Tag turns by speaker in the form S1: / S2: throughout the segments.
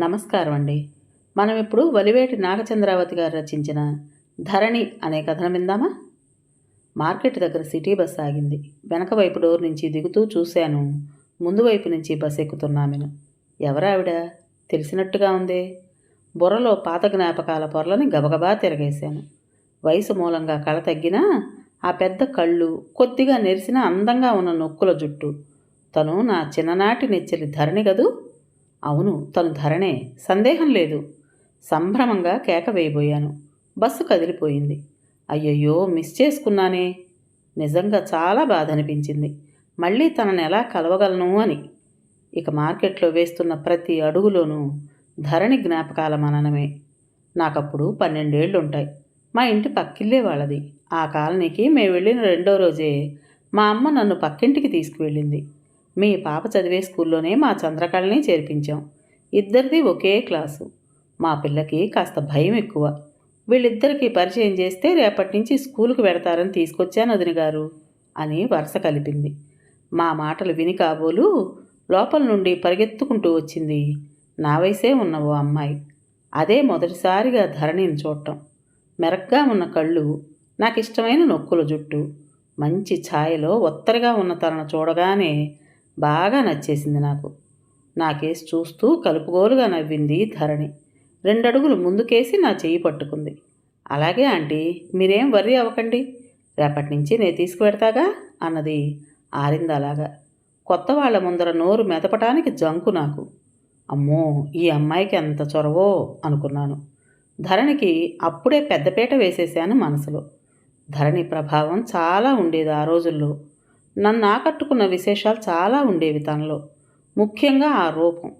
S1: నమస్కారం అండి మనం ఇప్పుడు వలివేటి నాగచంద్రావతి గారు రచించిన ధరణి అనే కథను విందామా? మార్కెట్ దగ్గర సిటీ బస్ ఆగింది. వెనక వైపు డోర్ నుంచి దిగుతూ చూశాను. ముందు వైపు నుంచి బస్ ఎక్కుతున్నామెను ఎవరావిడ? తెలిసినట్టుగా ఉందే. బుర్రలో పాత జ్ఞాపకాల పొరలని గబగబా తిరగేశాను. వయసు మూలంగా కళ తగ్గినా ఆ పెద్ద కళ్ళు కొద్దిగా నెరిసిన అందంగా ఉన్న నొక్కుల జుట్టు. తను నా చిన్ననాటి నెచ్చలి ధరణి కదూ? అవును తను ధరణే. సందేహం లేదు. సంభ్రమంగా కేక వేయబోయాను. బస్సు కదిలిపోయింది. అయ్యయ్యో మిస్ చేసుకున్నానే. నిజంగా చాలా బాధ అనిపించింది మళ్ళీ తనని ఎలా కలవగలను అని. ఇక మార్కెట్లో వేస్తున్న ప్రతి అడుగులోనూ ధరణి జ్ఞాపకాల మననమే. నాకప్పుడు పన్నెండేళ్ళు ఉంటాయి మా ఇంటి పక్కిల్లే వాళ్ళది. ఆ కాలనీకి మేము వెళ్ళిన రెండో రోజే మా అమ్మ నన్ను పక్కింటికి తీసుకువెళ్ళింది. మీ పాప చదివే స్కూల్లోనే మా చంద్రకళని చేర్పించాం. ఇద్దరిది ఒకే క్లాసు. మా పిల్లకి కాస్త భయం ఎక్కువ. వీళ్ళిద్దరికీ పరిచయం చేస్తే రేపటి నుంచి స్కూలుకు పెడతారని తీసుకొచ్చాను వదిన గారు అని వరుస కలిపింది. మా మాటలు విని కాబోలు లోపల నుండి పరిగెత్తుకుంటూ వచ్చింది నా వయసే ఉన్న ఓ అమ్మాయి. అదే మొదటిసారిగా ధరణిని చూడటం. మెరగ్గా ఉన్న కళ్ళు నాకు ఇష్టమైన నొక్కుల జుట్టు మంచి ఛాయలో ఒత్తరిగా ఉన్న తనను చూడగానే బాగా నచ్చేసింది నాకు. నాకేసి చూస్తూ కలుపుగోలుగా నవ్వింది ధరణి. రెండడుగులు ముందుకేసి నా చెయ్యి పట్టుకుంది. అలాగే ఆంటీ మీరేం వర్రీ అవ్వకండి. రేపటి నుంచి నేను తీసుకువెడతాగా? అన్నది ఆరిందలాగా. కొత్త వాళ్ళ ముందర నోరు మెదపటానికి జంకు నాకు. అమ్మో ఈ అమ్మాయికి ఎంత చొరవో అనుకున్నాను. ధరణికి అప్పుడే పెద్దపీట వేసేశాను మనసులో. ధరణి ప్రభావం చాలా ఉండేది ఆ రోజుల్లో. నన్ను ఆకట్టుకున్న విశేషాలు చాలా ఉండేవి తనలో. ముఖ్యంగా ఆ రూపం.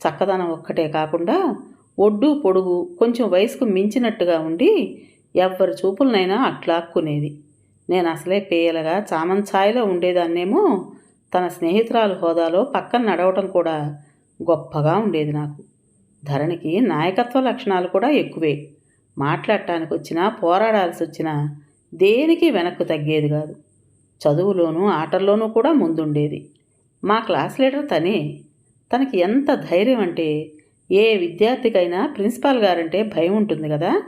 S1: చక్కదనం ఒక్కటే కాకుండా ఒడ్డు పొడుగు కొంచెం వయసుకు మించినట్టుగా ఉండి ఎవ్వరి చూపులనైనా అట్లాక్కునేది నేను అసలే పేయలుగా చామంఛాయిలో ఉండేదాన్నేమో తన స్నేహితురాలు హోదాలో పక్కన నడవటం కూడా గొప్పగా ఉండేది నాకు. ధరణికి నాయకత్వ లక్షణాలు కూడా ఎక్కువే. మాట్లాడటానికి వచ్చినా పోరాడాల్సి వచ్చినా దేనికి వెనక్కు తగ్గేది కాదు. చదువులోనూ ఆటల్లోనూ కూడా ముందుండేది. మా క్లాస్ లీడర్ తనే తనకి ఎంత ధైర్యం అంటే ఏ విద్యార్థికైనా ప్రిన్సిపాల్ గారంటే భయం ఉంటుంది కదా.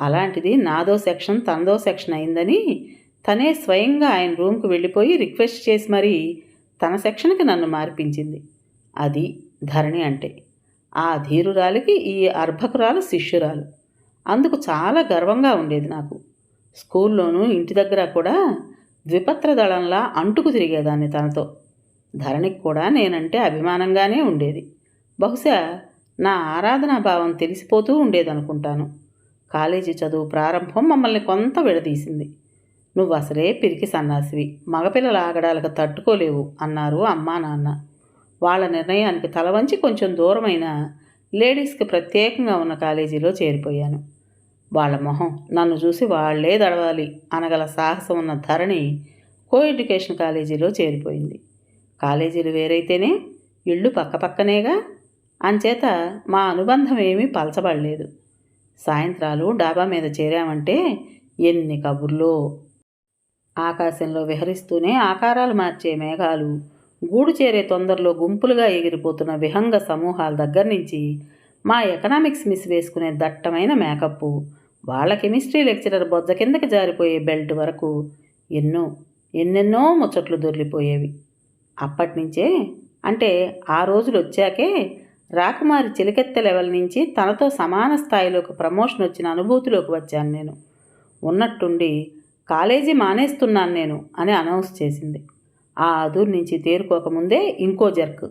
S1: అలాంటిది నాదో సెక్షన్ తనదో సెక్షన్ అయిందని తనే స్వయంగా ఆయన రూమ్కి వెళ్ళిపోయి రిక్వెస్ట్ చేసి మరీ తన సెక్షన్కి నన్ను మార్పించింది. అది ధరణి అంటే. ఆ ధీరురాలికి ఈ అర్భకురాలు శిష్యురాలు. అందుకు చాలా గర్వంగా ఉండేది నాకు. స్కూల్లోనూ ఇంటి దగ్గర కూడా ద్విపత్ర దళంలా అంటుకు తిరిగేదాన్ని తనతో. ధరణికి కూడా నేనంటే అభిమానంగానే ఉండేది. బహుశా నా ఆరాధనా భావం తెలిసిపోతూ ఉండేదనుకుంటాను. కాలేజీ చదువు ప్రారంభం మమ్మల్ని కొంత విడదీసింది. నువ్వు అసలే పిరికి సన్నాసివి. మగపిల్లల ఆగడాలకు తట్టుకోలేవు అన్నారు అమ్మా నాన్న. వాళ్ళ నిర్ణయానికి తలవంచి కొంచెం దూరమైన లేడీస్కి ప్రత్యేకంగా ఉన్న కాలేజీలో చేరిపోయాను. వాళ్ళ మొహం. నన్ను చూసి వాళ్ళే దడవాలి అనగల సాహసం ఉన్న ధరణి కో ఎడ్యుకేషన్ కాలేజీలో చేరిపోయింది. కాలేజీలు వేరైతేనే ఇళ్ళు పక్కపక్కనేగా. అంచేత మా అనుబంధం ఏమీ పలచబడలేదు. సాయంత్రాలు డాబా మీద చేరామంటే ఎన్ని కబుర్లో. ఆకాశంలో విహరిస్తూనే ఆకారాలు మార్చే మేఘాలు గూడు చేరే తొందరలో గుంపులుగా ఎగిరిపోతున్న విహంగ సమూహాల దగ్గర నుంచి మా ఎకనామిక్స్ మిస్ వేసుకునే దట్టమైన మేకప్ వాళ్ళ కెమిస్ట్రీ లెక్చరర్ బొజ్జ కిందకి జారిపోయే బెల్ట్ వరకు ఎన్నో ఎన్నెన్నో ముచ్చట్లు దొర్లిపోయేవి అప్పటినుంచే అంటే ఆ రోజులు వచ్చాకే రాకుమారి చిలికెత్త లెవెల్ నుంచి తనతో సమాన స్థాయిలోకి ప్రమోషన్ వచ్చిన అనుభూతిలోకి వచ్చాను నేను. ఉన్నట్టుండి కాలేజీ మానేస్తున్నాను నేను అని అనౌన్స్ చేసింది. ఆ అదూరు నుంచి తేరుకోకముందే ఇంకో జర్క్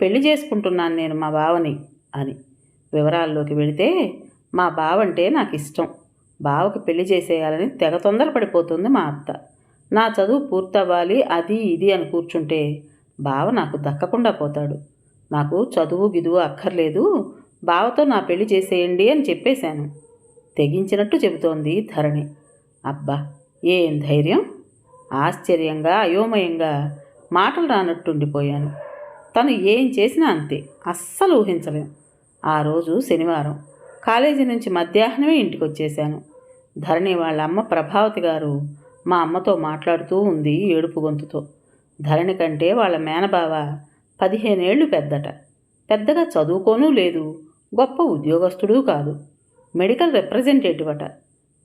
S1: పెళ్ళి చేసుకుంటున్నాను నేను మా బావని అని. వివరాల్లోకి వెళితే మా బావంటే నాకు ఇష్టం బావకి పెళ్ళి చేసేయాలని తెగ తొందరపడిపోతుంది మా అత్త. నా చదువు పూర్తవ్వాలి అది ఇది అని కూర్చుంటే బావ నాకు దక్కకుండా పోతాడు. నాకు చదువు గిదువు అక్కర్లేదు బావతో నా పెళ్ళి చేసేయండి అని చెప్పేశాను. తెగించినట్టు చెబుతోంది ధరణి. అబ్బా ఏం ధైర్యం? ఆశ్చర్యంగా అయోమయంగా మాటలు రానట్టుండిపోయాను. తను ఏం చేసినా అంతే అస్సలు ఊహించలేం. ఆ రోజు శనివారం. కాలేజీ నుంచి మధ్యాహ్నమే ఇంటికి వచ్చేశాను ధరణి వాళ్ళ అమ్మ ప్రభావతి గారు మా అమ్మతో మాట్లాడుతూ ఉంది ఏడుపు గొంతుతో. ధరణి కంటే వాళ్ళ మేనబావ పదిహేనేళ్ళు పెద్దట. పెద్దగా చదువుకోనూ లేదు గొప్ప ఉద్యోగస్తుడు కాదు. మెడికల్ రిప్రజెంటేటివ్ అట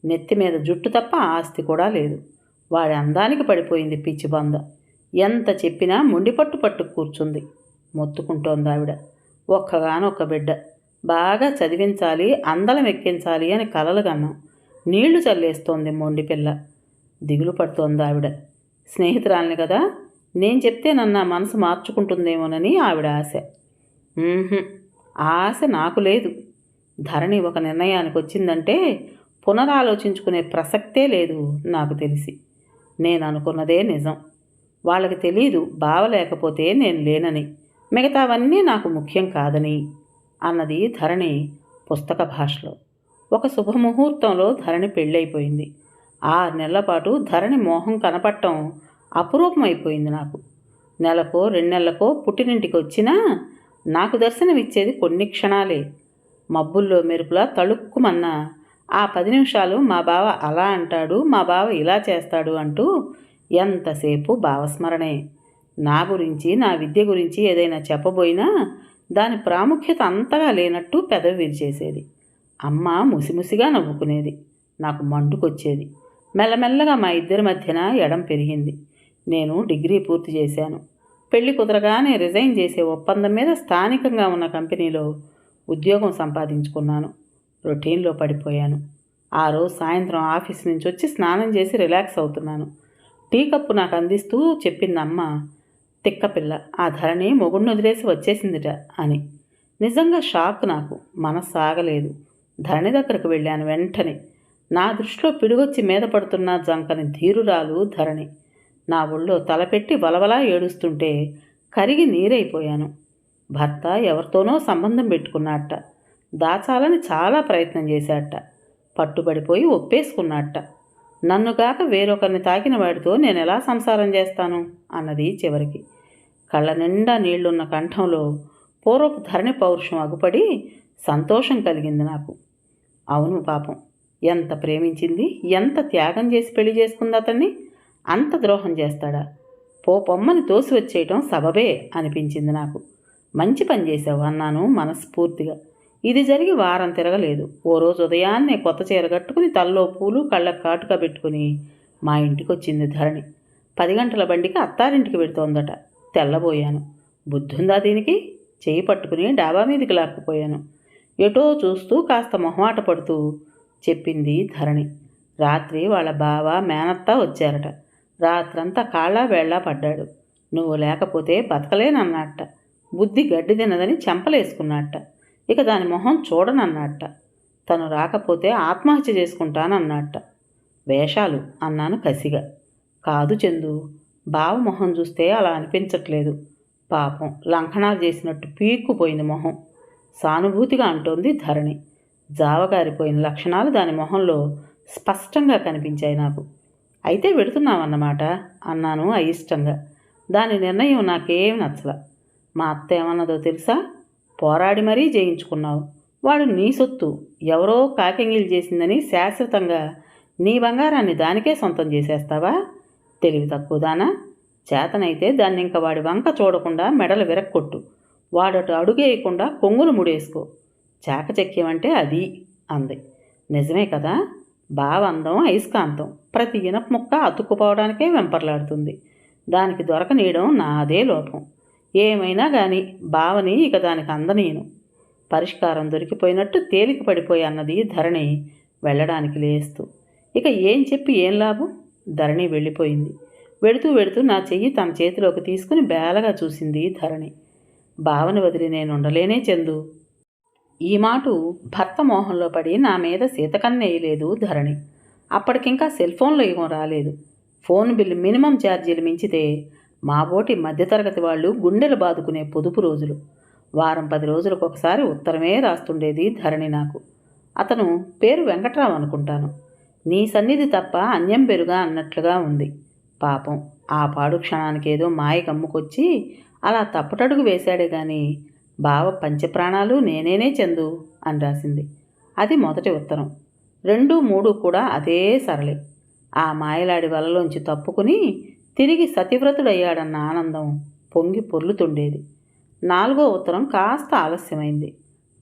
S1: నెత్తి మీద జుట్టు తప్ప ఆస్తి కూడా లేదు. వాడి అందానికి పడిపోయింది పిచ్చి బంద ఎంత చెప్పినా ముండిపట్టు పట్టు కూర్చుంది. మొత్తుకుంటోంది ఆవిడ ఒక్కగానొక్క బిడ్డ. బాగా చదివించాలి అందలం ఎక్కించాలి అని కలలు కన్నాం. నీళ్ళు చల్లేస్తోంది మొండి పిల్ల. దిగులు పడుతోంది ఆవిడ. స్నేహితురాల్ని కదా నేను చెప్తే నన్ను నా మనసు మార్చుకుంటుందేమోనని ఆవిడ ఆశ. ఆశ నాకు లేదు. ధరణి ఒక నిర్ణయానికి వచ్చిందంటే పునరాలోచించుకునే ప్రసక్తే లేదు నాకు తెలిసి. నేను అనుకున్నదే నిజం. వాళ్ళకి తెలీదు బావ లేకపోతే నేను లేనని. మిగతావన్నీ నాకు ముఖ్యం కాదని అన్నది ధరణి పుస్తక భాషలో. ఒక శుభముహూర్తంలో ధరణి పెళ్ళైపోయింది. ఆరు నెలల పాటు ధరణి మోహం కనపడటం అపురూపమైపోయింది నాకు. నెలకో రెండు నెలలకో పుట్టినింటికి వచ్చినా నాకు దర్శనమిచ్చేది కొన్ని క్షణాలే. మబ్బుల్లో మెరుపులా తళుక్కుమన్న ఆ పది నిమిషాలు మా బావ అలా అంటాడు మా బావ ఇలా చేస్తాడు అంటూ ఎంతసేపు భావస్మరణే. నా గురించి నా విద్య గురించి ఏదైనా చెప్పబోయినా దాని ప్రాముఖ్యత అంతగా లేనట్టు పెదవి విరిచేసేది. అమ్మ ముసిముసిగా నవ్వుకునేది. నాకు మండుకొచ్చేది. మెల్లమెల్లగా మా ఇద్దరి మధ్యన ఎడం పెరిగింది. నేను డిగ్రీ పూర్తి చేశాను. పెళ్ళి కుదరగానే రిజైన్ చేసే ఒప్పందం మీద స్థానికంగా ఉన్న కంపెనీలో ఉద్యోగం సంపాదించుకున్నాను. రొటీన్లో పడిపోయాను. ఆ రోజు సాయంత్రం ఆఫీస్ నుంచి వచ్చి స్నానం చేసి రిలాక్స్ అవుతున్నాను. టీ కప్పు నాకు అందిస్తూ చెప్పిందమ్మ తిక్కపిల్ల ఆ ధరణి మొగుడిని వదిలేసి వచ్చేసిందిట అని. నిజంగా షాక్ నాకు. మనసాగలేదు ధరణి దగ్గరకు వెళ్ళాను వెంటనే. నా దృష్టిలో పిడుగొచ్చి మీద పడుతున్న జంకని ధీరురాలు ధరణి. నా ఒళ్ళో తలపెట్టి వలవలా ఏడుస్తుంటే కరిగి నీరైపోయాను. భర్త ఎవరితోనో సంబంధం పెట్టుకున్నట్ట దాచాలని చాలా ప్రయత్నం చేశాట పట్టుబడిపోయి ఒప్పేసుకున్నట్ట నన్నుగాక వేరొకరిని తాకిన వాడితో నేను ఎలా సంసారం చేస్తాను? అన్నది చివరికి. కళ్ళ నిండా నీళ్ళున్న కంఠంలో పూర్వపు ధరణి పౌరుషం అగుపడి సంతోషం కలిగింది నాకు. అవును పాపం ఎంత ప్రేమించింది ఎంత త్యాగం చేసి పెళ్ళి చేసుకుంది అతన్ని? అంత ద్రోహం చేస్తాడా? పో పొమ్మని తోసి వచ్చేయటం సబబే అనిపించింది నాకు. మంచి పని చేసావు అన్నాను మనస్ఫూర్తిగా. ఇది జరిగి వారం తిరగలేదు. ఓ రోజు ఉదయాన్నే కొత్త చీర కట్టుకుని తల్లో పూలు కళ్ళకు కాటుక పెట్టుకుని మా ఇంటికి వచ్చింది ధరణి. పది గంటల బండికి అత్తారింటికి పెడుతోందట తెల్లబోయాను. బుద్ధుందా దీనికి? చేయి పట్టుకుని డాబా మీదకి లాక్కుపోయాను. ఎటో చూస్తూ కాస్త మొహమాట పడుతూ చెప్పింది ధరణి. రాత్రి వాళ్ళ బావ మేనత్తా వచ్చారట. రాత్రంతా కాళ్ళ వేళ్ళ పడ్డాడు. నువ్వు లేకపోతే బతకలేనన్నట్ట బుద్ధి గడ్డి తినదని చెంపలేసుకున్నట్ట ఇక దాని మొహం చూడనన్నట్ట తను రాకపోతే ఆత్మహత్య చేసుకుంటానన్నట్ట వేషాలు అన్నాను కసిగా. కాదు చందు బావ మొహం చూస్తే అలా అనిపించట్లేదు. పాపం లంకణాలు చేసినట్టు పీక్కుపోయింది మొహం. సానుభూతిగా అంటోంది ధరణి. జావగారిపోయిన లక్షణాలు దాని మొహంలో స్పష్టంగా కనిపించాయి నాకు. అయితే వెడుతున్నామన్నమాట అన్నాను అయిష్టంగా. దాని నిర్ణయం నాకేం నచ్చల. మా అత్త ఏమన్నదో తెలుసా? పోరాడి మరీ జయించుకున్నావు. వాడు నీ సొత్తు. ఎవరో కాకింగిలు చేసిందని శాశ్వతంగా నీ బంగారాన్ని దానికే సొంతం చేసేస్తావా? తెలివి తక్కువదానా చేతనైతే దాన్ని ఇంక వాడి వంక చూడకుండా మెడలు విరక్కొట్టు. వాడటు అడుగేయకుండా కొంగులు ముడేసుకో. చాకచక్యం అంటే అది అంది. నిజమే కదా? బావందం అయస్కాంతం ప్రతి ఇనప ముక్క అతుక్కుపోవడానికే వెంపర్లాడుతుంది. దానికి దొరకనీయడం నాదే లోపం. ఏమైనా గాని బావని ఇక దానికి అందనీయను పరిష్కారం దొరికిపోయినట్టు తేలిక పడిపోయి అన్నది ధరణి వెళ్ళడానికి లేస్తూ. ఇక ఏం చెప్పి ఏం లాభం? ధరణి వెళ్ళిపోయింది. వెడుతూ వెడుతూ నా చెయ్యి తన చేతిలోకి తీసుకుని బేలగా చూసింది ధరణి. బావని వదిలి నేను ఉండలేనే చందు. ఈ మాటు భర్త మోహంలో పడి నా మీద సీతకన్నేయలేదు ధరణి. అప్పటికింకా సెల్ ఫోన్లో యుగం రాలేదు. ఫోన్ బిల్లు మినిమం ఛార్జీలు మించితే మా బోటి మధ్యతరగతి వాళ్ళు గుండెలు బాదుకునే పొదుపు రోజులు. వారం పది రోజులకు ఒకసారి ఉత్తరమే రాస్తుండేది ధరణి నాకు. అతను పేరు వెంకట్రావు అనుకుంటాను. నీ సన్నిధి తప్ప అన్యం పెరుగా అన్నట్లుగా ఉంది. పాపం ఆ పాడు క్షణానికి ఏదో మాయ కమ్ముకొచ్చి అలా తప్పటడుగు వేశాడే గాని బావ పంచప్రాణాలు నేనేనే చందు అని రాసింది. అది మొదటి ఉత్తరం. రెండు మూడు కూడా అదే సరళే. ఆ మాయలాడి వలలోంచి తప్పుకుని తిరిగి సతివ్రతుడయ్యాడన్న ఆనందం పొంగి పొర్లుతుండేది. నాలుగో ఉత్తరం కాస్త ఆలస్యమైంది.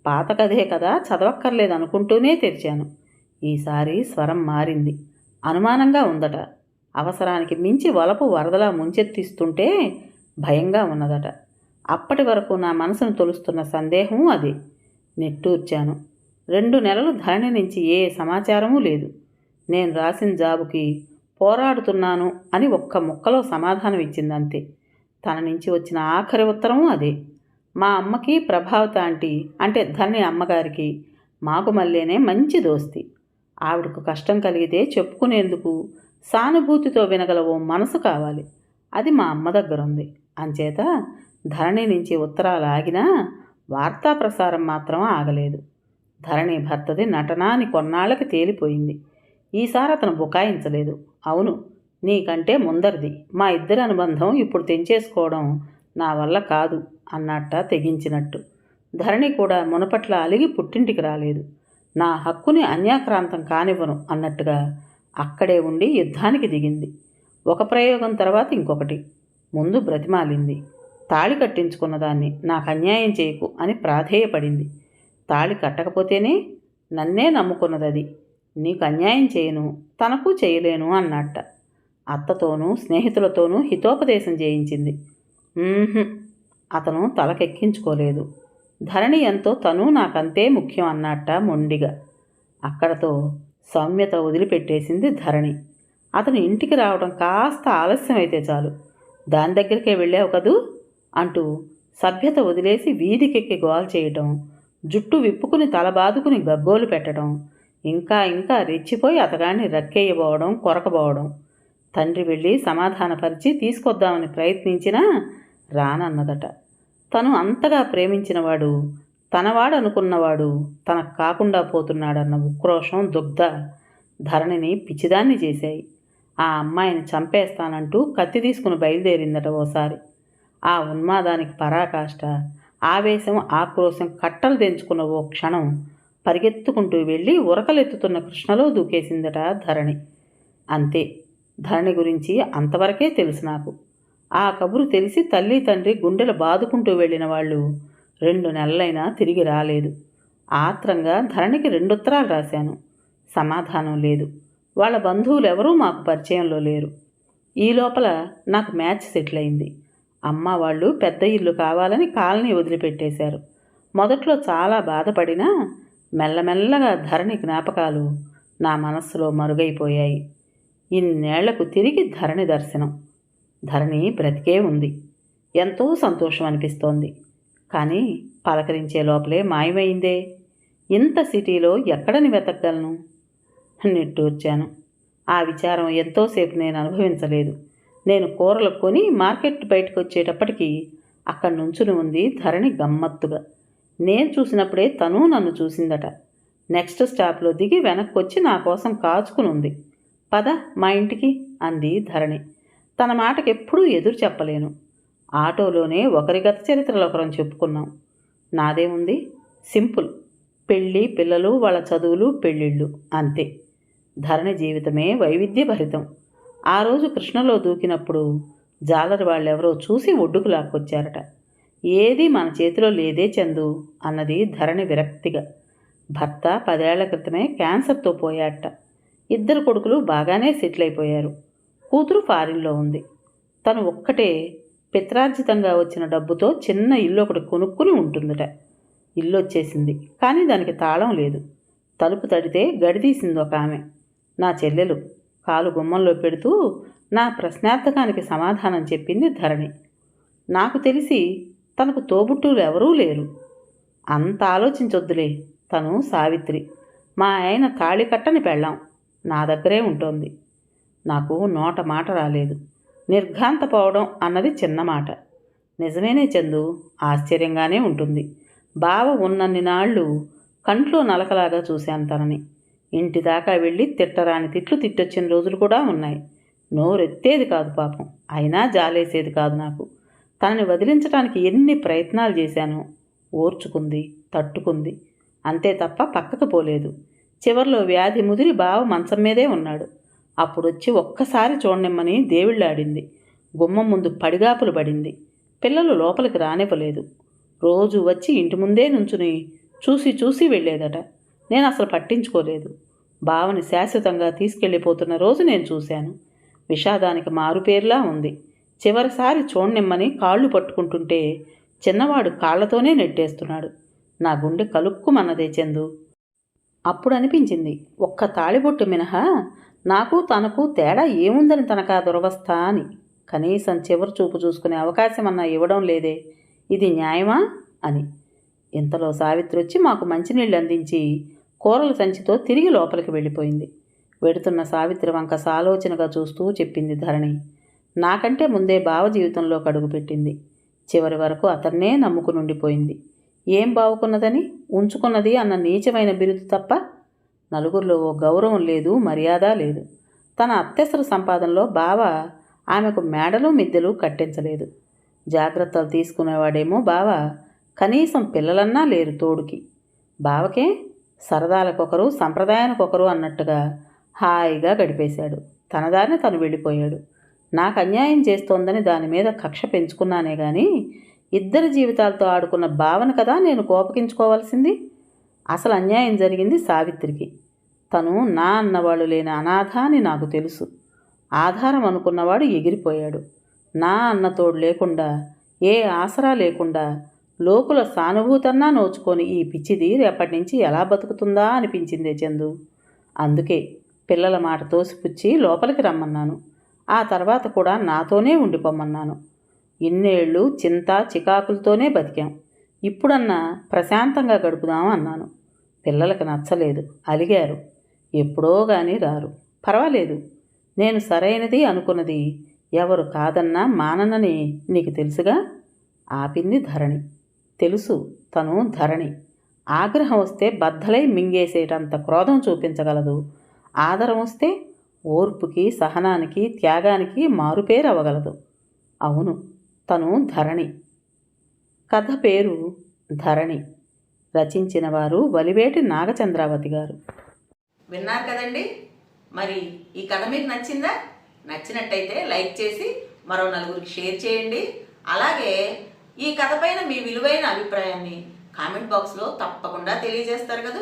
S1: పాత కథే కదా చదవక్కర్లేదనుకుంటూనే తెరిచాను. ఈసారి స్వరం మారింది. అనుమానంగా ఉందట. అవసరానికి మించి వలపు వరదలా ముంచెత్తిస్తుంటే భయంగా ఉన్నదట. అప్పటి వరకు నా మనసును తొలుస్తున్న సందేహం అది. నెట్టూర్చాను. రెండు నెలలు ధరణి నుంచి ఏ సమాచారమూ లేదు. నేను రాసిన జాబుకి పోరాడుతున్నాను అని ఒక్క ముక్కలో సమాధానం ఇచ్చిందంతే తన నుంచి వచ్చిన ఆఖరి ఉత్తరము అదే. మా అమ్మకి ప్రభావత ఆంటీ అంటే ధరణి అమ్మగారికి మాకు మళ్ళీనే మంచి దోస్తి. ఆవిడకు కష్టం కలిగితే చెప్పుకునేందుకు సానుభూతితో వినగల ఓ మనసు కావాలి. అది మా అమ్మ దగ్గర ఉంది అంచేత ధరణి నుంచి ఉత్తరాలు ఆగినా వార్తా ప్రసారం మాత్రం ఆగలేదు. ధరణి భర్తది నటనాని కొన్నాళ్ళకి తేలిపోయింది. ఈసారి అతను బుకాయించలేదు. అవును నీకంటే ముందరిది. మా ఇద్దరి అనుబంధం ఇప్పుడు తెంచేసుకోవడం నా వల్ల కాదు అన్నట్ట తెగించినట్టు. ధరణి కూడా మునపట్ల అలిగి పుట్టింటికి రాలేదు. నా హక్కుని అన్యాక్రాంతం కానివ్వను అన్నట్టుగా అక్కడే ఉండి యుద్ధానికి దిగింది. ఒక ప్రయోగం తర్వాత ఇంకొకటి. ముందు బ్రతిమాలింది. తాళి కట్టించుకున్న దాన్ని నాకు అన్యాయం చేయకు అని ప్రాధేయపడింది. తాళి కట్టకపోతేనే నన్నే నమ్ముకున్నది అది నీకు అన్యాయం చేయను తనకు చేయలేను అన్నట్ట. అత్తతోనూ స్నేహితులతోనూ హితోపదేశం చేయించింది. అతను తలకెక్కించుకోలేదు. ధరణి ఎంతో తను నాకంతే ముఖ్యం అన్నట్ట మొండిగా. అక్కడతో సౌమ్యత వదిలిపెట్టేసింది ధరణి. అతను ఇంటికి రావడం కాస్త ఆలస్యమైతే చాలు. దాని దగ్గరికే వెళ్ళావు కదూ? అంటూ సభ్యత వదిలేసి వీధికెక్కి గోల్ చేయటం జుట్టు విప్పుకుని తల బాదుకుని గగ్గోలు పెట్టడం ఇంకా ఇంకా రెచ్చిపోయి అతగాన్ని రక్కేయబోవడం కొరకబోవడం. తండ్రి వెళ్ళి సమాధానపరిచి తీసుకొద్దామని ప్రయత్నించినా రానన్నదట. తను అంతగా ప్రేమించినవాడు తనవాడు అనుకున్నవాడు తనకు కాకుండా పోతున్నాడన్న ఉక్రోషం దుగ్ధ ధరణిని పిచ్చిదాన్ని చేశాయి. ఆ అమ్మాయిని చంపేస్తానంటూ కత్తి తీసుకుని బయలుదేరిందట ఓసారి. ఆ ఉన్మాదానికి పరాకాష్ట ఆవేశం ఆక్రోశం కట్టలు తెంచుకున్న ఓ క్షణం పరిగెత్తుకుంటూ వెళ్ళి ఉరకలెత్తుతున్న కృష్ణలో దూకేసిందట ధరణి. అంతే ధరణి గురించి అంతవరకే తెలుసు నాకు. ఆ కబురు తెలిసి తల్లి తండ్రి గుండెలు బాదుకుంటూ వెళ్ళిన వాళ్ళు. రెండు నెలలైనా తిరిగి రాలేదు. ఆత్రంగా ధరణికి రెండు ఉత్తరాలు రాశాను. సమాధానం లేదు. వాళ్ళ బంధువులు ఎవరూ మాకు పరిచయంలో లేరు. ఈ లోపల నాకు మ్యాచ్ సెటిల్ అయింది అమ్మ వాళ్ళు పెద్ద ఇల్లు కావాలని కాలనీ వదిలిపెట్టేశారు. మొదట్లో చాలా బాధపడినా మెల్లమెల్లగా ధరణి జ్ఞాపకాలు నా మనస్సులో మరుగైపోయాయి. ఇన్నేళ్ళకు తిరిగి ధరణి దర్శనం. ధరణి బ్రతికే ఉంది. ఎంతో సంతోషం అనిపిస్తోంది. కానీ పలకరించే లోపలే మాయమైందే. ఇంత సిటీలో ఎక్కడని వెతకగలను? నిట్టూర్చాను. ఆ విచారం ఎంతోసేపు నేను అనుభవించలేదు. నేను కూరలు కొని మార్కెట్ బయటకు వచ్చేటప్పటికి అక్కడి నుంచుని ఉంది ధరణి గమ్మత్తుగా. నేను చూసినప్పుడే తను నన్ను చూసిందట. నెక్స్ట్ స్టాప్లో దిగి వెనక్కి వచ్చి నా కోసం కాచుకుని ఉంది పద మా ఇంటికి అంది ధరణి. తన మాటకి ఎప్పుడూ ఎదురు చెప్పలేను. ఆటోలోనే ఒకరి గత చరిత్రలు ఒకరం చెప్పుకున్నాం. నాదేముంది? సింపుల్. పెళ్ళి పిల్లలు వాళ్ళ చదువులు పెళ్ళిళ్ళు. అంతే. ధరణి జీవితమే వైవిధ్యభరితం. ఆ రోజు కృష్ణలో దూకినప్పుడు జాలరి వాళ్ళెవరో చూసి ఒడ్డుకు లాక్కొచ్చారట. ఏది మన చేతిలో లేదే చందు అన్నది ధరణి విరక్తిగా. భర్త పదేళ్ళ క్రితమే క్యాన్సర్తో పోయాట ఇద్దరు కొడుకులు బాగానే సెటిల్ అయిపోయారు. కూతురు ఫారిన్లో ఉంది. తను ఒక్కటే పిత్రార్జితంగా వచ్చిన డబ్బుతో చిన్న ఇల్లు ఒకటి కొనుక్కుని ఉంటుందట. ఇల్లు వచ్చేసింది. కానీ దానికి తాళం లేదు. తలుపు తడితే గడిదీసింది ఒక ఆమె. నా చెల్లెలు కాలు గుమ్మంలో పెడుతూ నా ప్రశ్నార్థకానికి సమాధానం చెప్పింది ధరణి. నాకు తెలిసి తనకు తోబుట్టువులు ఎవరూ లేరు. అంత ఆలోచించొద్దులే తను సావిత్రి. మా ఆయన తాళి కట్టని పెళ్ళాం. నా దగ్గరే ఉంటోంది. నాకు నోట మాట రాలేదు. నిర్ఘాంతపోవడం అన్నది చిన్న మాట. నిజమేనే చందు? ఆశ్చర్యంగానే ఉంటుంది. బావ ఉన్నన్ని నాళ్ళు కంట్లో నలకలాగా చూశాను తనని. ఇంటి దాకా వెళ్ళి తిట్టరాని తిట్లు తిట్టొచ్చిన రోజులు కూడా ఉన్నాయి. నోరెత్తేది కాదు పాపం. అయినా జాలేసేది కాదు నాకు. తనని వదిలించడానికి ఎన్ని ప్రయత్నాలు చేశానో ఓర్చుకుంది తట్టుకుంది. అంతే తప్ప పక్కకు పోలేదు. చివర్లో వ్యాధి ముదిరి బావ మంచం మీదే ఉన్నాడు. అప్పుడొచ్చి ఒక్కసారి చూడనిమ్మని దేవుళ్ళాడింది. గుమ్మం ముందు పడిగాపులు పడింది. పిల్లలు లోపలికి రానివ్వలేదు. రోజు వచ్చి ఇంటి ముందే నుంచుని చూసి చూసి వెళ్ళేదట. నేను అసలు పట్టించుకోలేదు. బావని శాశ్వతంగా తీసుకెళ్ళిపోతున్న రోజు నేను చూశాను. విషాదానికి మారుపేర్లా ఉంది. చివరిసారి చూడనిమ్మని కాళ్ళు పట్టుకుంటుంటే చిన్నవాడు కాళ్ళతోనే నెట్టేస్తున్నాడు. నా గుండె కలుక్కుమన్నదే చందు. అప్పుడు అనిపించింది ఒక్క తాళిబొట్టు మినహా నాకు తనకు తేడా ఏముందని తనకా దురవస్థ అని. కనీసం చివరి చూపు చూసుకునే అవకాశం అన్నా ఇవ్వడం లేదే. ఇది న్యాయమా? అని. ఇంతలో సావిత్రి వచ్చి మాకు మంచినీళ్ళు అందించి కూరల సంచితో తిరిగి లోపలికి వెళ్ళిపోయింది. వెడుతున్న సావిత్రి వంక సాలోచనగా చూస్తూ చెప్పింది ధరణి. నాకంటే ముందే బావ జీవితంలో కడుగుపెట్టింది చివరి వరకు అతన్నే నమ్ముకునుండిపోయింది. ఏం బావుకున్నదని? ఉంచుకున్నది అన్న నీచమైన బిరుదు తప్ప నలుగురిలో ఓ గౌరవం లేదు మర్యాద లేదు. తన అత్యసర సంపాదనలో బావ ఆమెకు మేడలు మిద్దెలు కట్టించలేదు. జాగ్రత్తలు తీసుకునేవాడేమో బావ. కనీసం పిల్లలన్నా లేరు తోడుకి. బావకే సరదాలకొకరు సంప్రదాయానికొకరు అన్నట్టుగా హాయిగా గడిపేశాడు. తన దారిని తను వెళ్ళిపోయాడు. నాకు అన్యాయం చేస్తోందని దాని మీద కక్ష పెంచుకున్నానే కానీ ఇద్దరి జీవితాలతో ఆడుకున్న భావన కదా నేను కోపగించుకోవాల్సింది? అసలు అన్యాయం జరిగింది సావిత్రికి. తను నా అన్నవాడు లేని అనాథ అని నాకు తెలుసు. ఆధారం అనుకున్నవాడు ఎగిరిపోయాడు. నా అన్నతోడు లేకుండా ఏ ఆసరా లేకుండా లోకుల సానుభూతన్నా నోచుకొని ఈ పిచ్చిది రేపటి నుంచి ఎలా బతుకుతుందా అనిపించిందే చందు. అందుకే పిల్లల మాట తోసిపుచ్చి లోపలికి రమ్మన్నాను. ఆ తర్వాత కూడా నాతోనే ఉండిపోమన్నాను. ఇన్నేళ్ళు చింత చికాకులతోనే బతికాం. ఇప్పుడన్నా ప్రశాంతంగా గడుపుదాం అన్నాను. పిల్లలకు నచ్చలేదు. అలిగారు. ఎప్పుడో కానీ రారు. పర్వాలేదు. నేను సరైనది అనుకున్నది ఎవరు కాదన్నా మాననని నీకు తెలుసుగా? ఆపింది ధరణి. తెలుసు. తను ధరణి. ఆగ్రహం వస్తే బద్దలై మింగేసేటంత క్రోధం చూపించగలదు. ఆదరం వస్తే ఓర్పుకి సహనానికి త్యాగానికి మారుపేరు అవ్వగలదు అవును. తను ధరణి. కథ పేరు ధరణి. రచించిన వారు వలివేటి నాగచంద్రావతి గారు.
S2: విన్నారు కదండి? మరి ఈ కథ మీకు నచ్చిందా? నచ్చినట్టయితే లైక్ చేసి మరో నలుగురికి షేర్ చేయండి. అలాగే ఈ కథ పైన మీ విలువైన అభిప్రాయాన్ని కామెంట్ బాక్స్లో తప్పకుండా తెలియజేస్తారు కదా.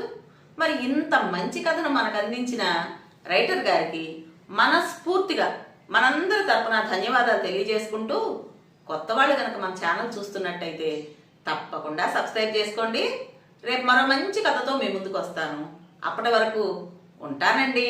S2: మరి ఇంత మంచి కథను మనకు అందించిన రైటర్ గారికి మనస్ఫూర్తిగా మనందరి తరపున ధన్యవాదాలు తెలియజేసుకుంటూ కొత్త వాళ్ళు కనుక మన ఛానల్ చూస్తున్నట్టయితే తప్పకుండా సబ్స్క్రైబ్ చేసుకోండి. రేపు మరో మంచి కథతో మీ ముందుకు వస్తాను. అప్పటి వరకు ఉంటానండి.